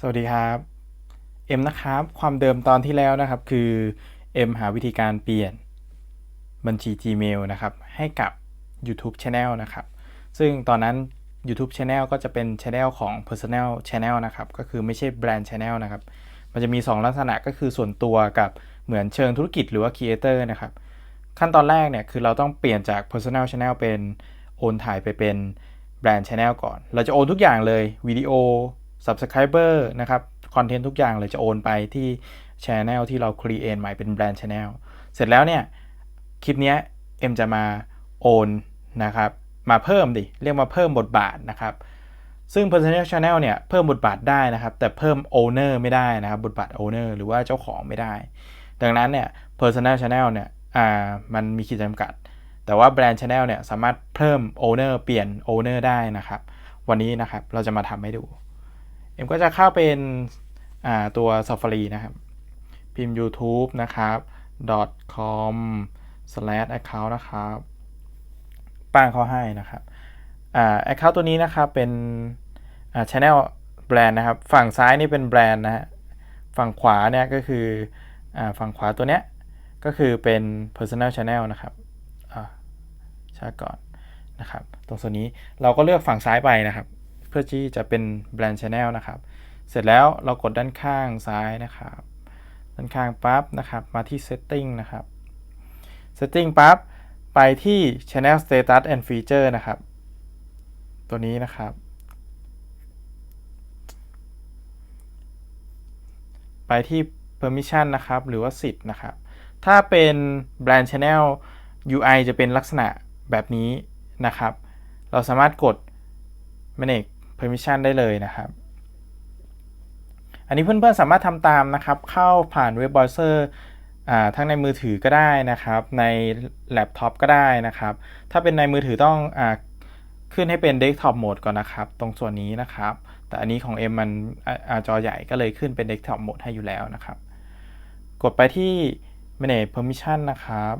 สวัสดีครับเอ็มนะครับ ความเดิมตอนที่แล้วนะครับ คือเอ็มหาวิธีการเปลี่ยนบัญชี Gmail นะครับ ให้กับ YouTube Channel นะครับ ซึ่งตอนนั้น YouTube Channel ก็จะเป็น Channel ของ Personal Channel นะครับ ก็คือไม่ใช่ Brand Channel นะครับ มันจะมี 2 ลักษณะก็คือส่วนตัวกับเหมือนเชิงธุรกิจหรือว่า Creator นะครับ ขั้นตอนแรกเนี่ยคือเราต้องเปลี่ยนจาก Personal Channel เป็นโอนถ่ายไปเป็น Brand Channel ก่อน เราจะโอนทุกอย่างเลยวิดีโอ Subscriber นะครับคอนเทนต์ทุกอย่างเลยจะโอนไปที่ Channel ที่เรา Create ใหม่เป็น Brand Channel เสร็จแล้วเนี่ย คลิปนี้เอ็มจะมาโอนนะครับ มาเพิ่มดิ เรียกมาเพิ่มบทบาทนะครับ ซึ่ง Personal Channel เนี่ย เพิ่มบทบาทได้นะครับ แต่เพิ่ม Owner ไม่ได้นะครับ บทบาท Owner หรือว่าเจ้าของไม่ได้ ดังนั้นเนี่ย Personal Channel เนี่ยอ่ามันมีขีดจำกัด แต่ว่า Brand Channel เนี่ยสามารถเพิ่ม Owner เปลี่ยน Owner ได้นะครับ วันนี้นะครับเราจะมาทำให้ดู เอ็มก็จะเข้าเป็นตัว Safari นะครับ พิมพ์ YouTube นะครับ .com slash account นะครับป้างเขาให้นะครับอ่า account ตัวนี้นะครับเป็น channel แบรนด์นะครับ ฝั่งซ้ายนี่เป็นแบรนด์นะฮะฝั่งขวาเนี่ยก็คืออ่าฝั่งขวาตัวเนี้ยก็คือเป็น personal channel นะครับอ่าชาก่อนนะครับ ตรงส่วนนี้เราก็เลือกฝั่งซ้ายไปนะครับ พื่อที่จะเป็นแบรนด์ channel นะครับ เสร็จแล้วเรากดด้านข้างซ้ายนะครับ ด้านข้างปั๊บนะครับ มาที่ setting นะครับ setting ปั๊บ ไปที่ channel status and feature นะครับ ตัวนี้นะครับ ไปที่ permission นะครับ หรือว่าสิทธิ์นะครับ ถ้าเป็น brand channel UI จะเป็นลักษณะแบบนี้นะครับ เราสามารถกด manage permission ได้เลยนะครับ อันนี้เพื่อนๆสามารถทำตามนะครับ เข้าผ่านเว็บเบราว์เซอร์ทั้งในมือถือก็ได้นะครับ ในแล็ปท็อปก็ได้นะครับ ถ้าเป็นในมือถือต้องอขึ้นให้เป็นเดสก์ท็อปโหมดก่อนนะครับ ตรงส่วนนี้นะครับ แต่อันนี้ของ M มันอจอใหญ่ก็เลยขึ้นเป็นเดสก์ท็อปโหมดให้อยู่แล้วนะครับ กดไปที่ manage permission นะครับ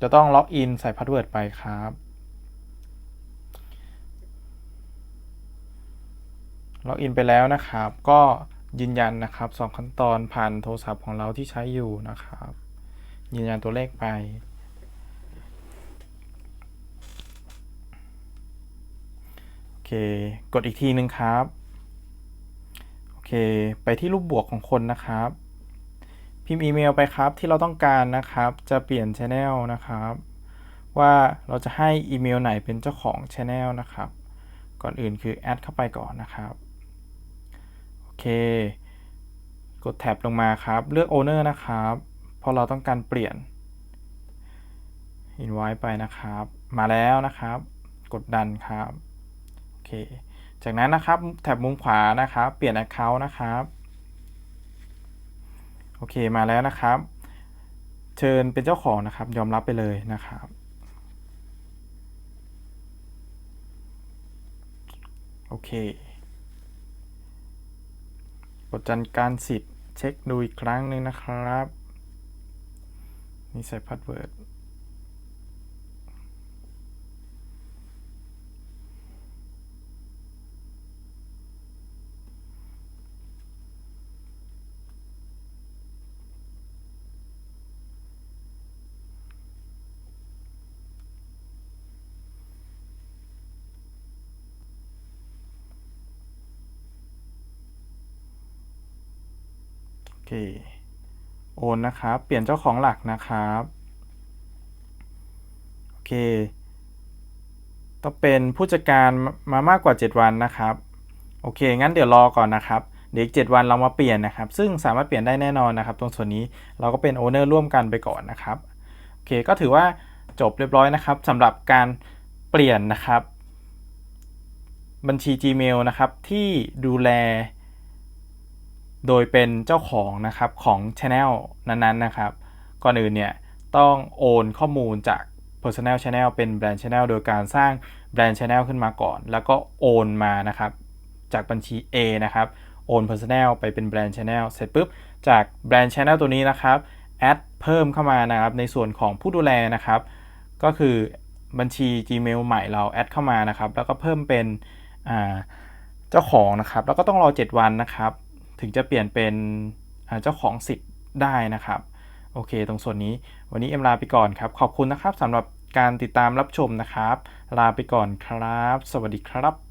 จะต้องล็อกอินใส่พาสเวิร์ดไปครับ ล็อกอินไปแล้วนะครับ ก็ยืนยันนะครับสองขั้นตอนผ่านโทรศัพท์ของเราที่ใช้อยู่นะครับ ยืนยันตัวเลขไป โอเค กดอีกทีนึงครับ โอเค ไปที่รูปบวกของคนนะครับ พิมพ์อีเมลไปครับที่เราต้องการนะครับ จะเปลี่ยน Channel นะครับ ว่าเราจะให้อีเมลไหนเป็นเจ้าของ Channel นะครับ ก่อนอื่นคือแอดเข้าไปก่อนนะครับ เค กดแท็บลงมาครับ เลือก Owner นะครับพราะเราต้องการเปลี่ยน Invite ไปนะครับ มาแล้วนะครับ กดดันครับโอเคจากนั้นนะครับแท็บมุมขวานะครับ เปลี่ยน Account นะครับโอเคมาแล้วนะครับ เชิญเป็นเจ้าของนะครับ ยอมรับไปเลยนะครับโอเค ดจัดการสิทธิ์เช็คดูอีกครั้งหนึ่งนะครับ นี่ใส่พาสเวิร์ด เค โอนนะครับ เปลี่ยนเจ้าของหลักนะครับ โอเค ต้องเป็นผู้จัดการมามากกว่า 7 วันนะครับ โอเค งั้นเดี๋ยวรอก่อนนะครับ เดี๋ยวอีก7วันเรามาเปลี่ยนนะครับ ซึ่งสามารถเปลี่ยนได้แน่นอนนะครับ ตรงส่วนนี้เราก็เป็นโอเนอร์ร่วมกันไปก่อนนะครับ โอเค ก็ถือว่าจบเรียบร้อยนะครับสำหรับการเปลี่ยนนะครับ บัญชี Gmail นะครับที่ดูแล โดยเป็นเจ้าของนะครับของ Channel นั้นๆนะครับ ก่อนอื่นเนี่ยต้องโอนข้อมูลจาก Personal Channel เป็น Brand Channel โดยการสร้าง Brand Channel ขึ้นมาก่อน แล้วก็โอนมานะครับ จากบัญชี A นะครับ โอน Personal ไปเป็น Brand Channel เสร็จปุ๊บ จาก Brand Channel ตัวนี้นะครับแอดเพิ่มเข้ามานะครับในส่วนของผู้ดูแลนะครับ ก็คือบัญชี Gmail ใหม่เราแอดเข้ามานะครับ แล้วก็เพิ่มเป็นเจ้าของนะครับ แล้วก็ต้องรอ 7 วันนะครับ ถึงจะเปลี่ยนเป็นเจ้าของสิทธิ์ได้นะครับ โอเค ตรงส่วนนี้ วันนี้เอ็มลาไปก่อนครับ ขอบคุณนะครับสำหรับการติดตามรับชมนะครับ ลาไปก่อนครับ สวัสดีครับ